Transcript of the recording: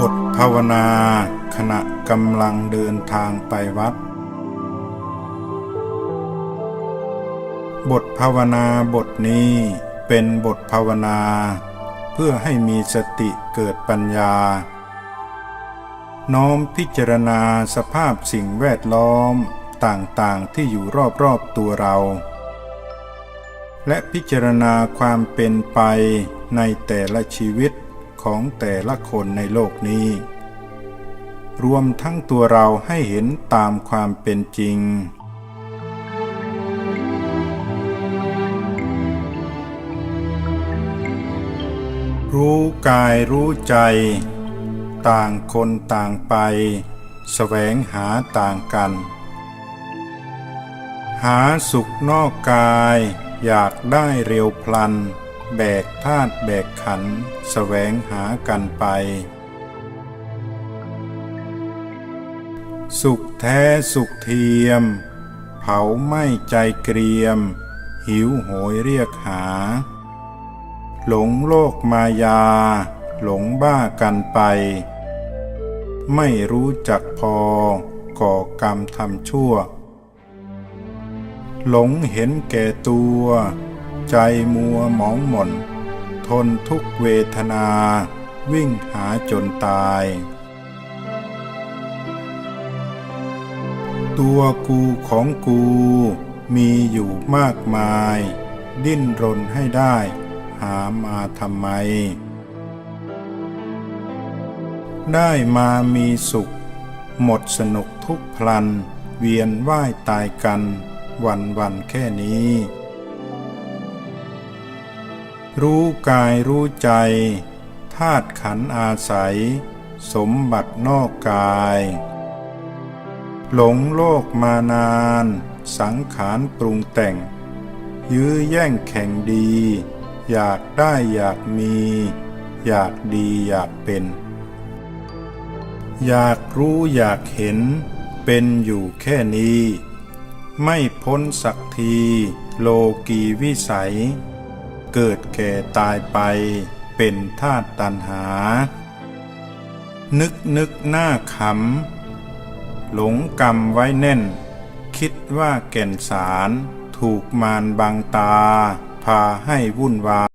บทภาวนา ขณะกำลังเดินทางไปวัด บทภาวนาบทนี้เป็นบทภาวนา เพื่อให้มีสติเกิดปัญญา น้อมพิจารณาสภาพสิ่งแวดล้อมต่างๆที่อยู่รอบๆตัวเรา และพิจารณาความเป็นไปในแต่ละชีวิต ของแต่ละคนในโลกนี้ รวมทั้งตัวเราให้เห็นตามความเป็นจริง รู้กายรู้ใจ ต่างคนต่างไปแสวงหาต่างกัน หาสุขนอกกายอยากได้เร็วพลัน แบกธาตุแบกขันธ์แสวงหากันไป สุขแท้สุขเทียม เผาไหม้ใจเกรียม หิวโหยเรียกหา หลงโลกมายา หลงบ้ากันไป ไม่รู้จักพอ ก่อกรรมทำชั่ว หลงเห็นแก่ตัว ใจมัวหมองหม่น ทนทุกเวทนา วิ่งหาจนตาย ตัวกูของกูมีอยู่มากมาย ดิ้นรนให้ได้ หามาทำไม ได้มามีสุข หมดสนุกทุกพลัน เวียนว่ายตายกัน วันวันแค่นี้ รู้กายรู้ใจธาตุขันอาศัย สมบัตินอกกาย หลงโลกมานาน สังขารปรุงแต่ง ยื้อแย่งแข่งดี อยากได้อยากมี อยากดีอยากเป็น อยากรู้อยากเห็น เป็นอยู่แค่นี้ ไม่พ้นสักที โลกีวิสัย เกิดแก่ตายไป เป็นธาตุตันหา นึกนึกหน้าขำ หลงกรรมไว้แน่น คิดว่าแก่นสาร ถูกมารบังตา พาให้วุ่นวาย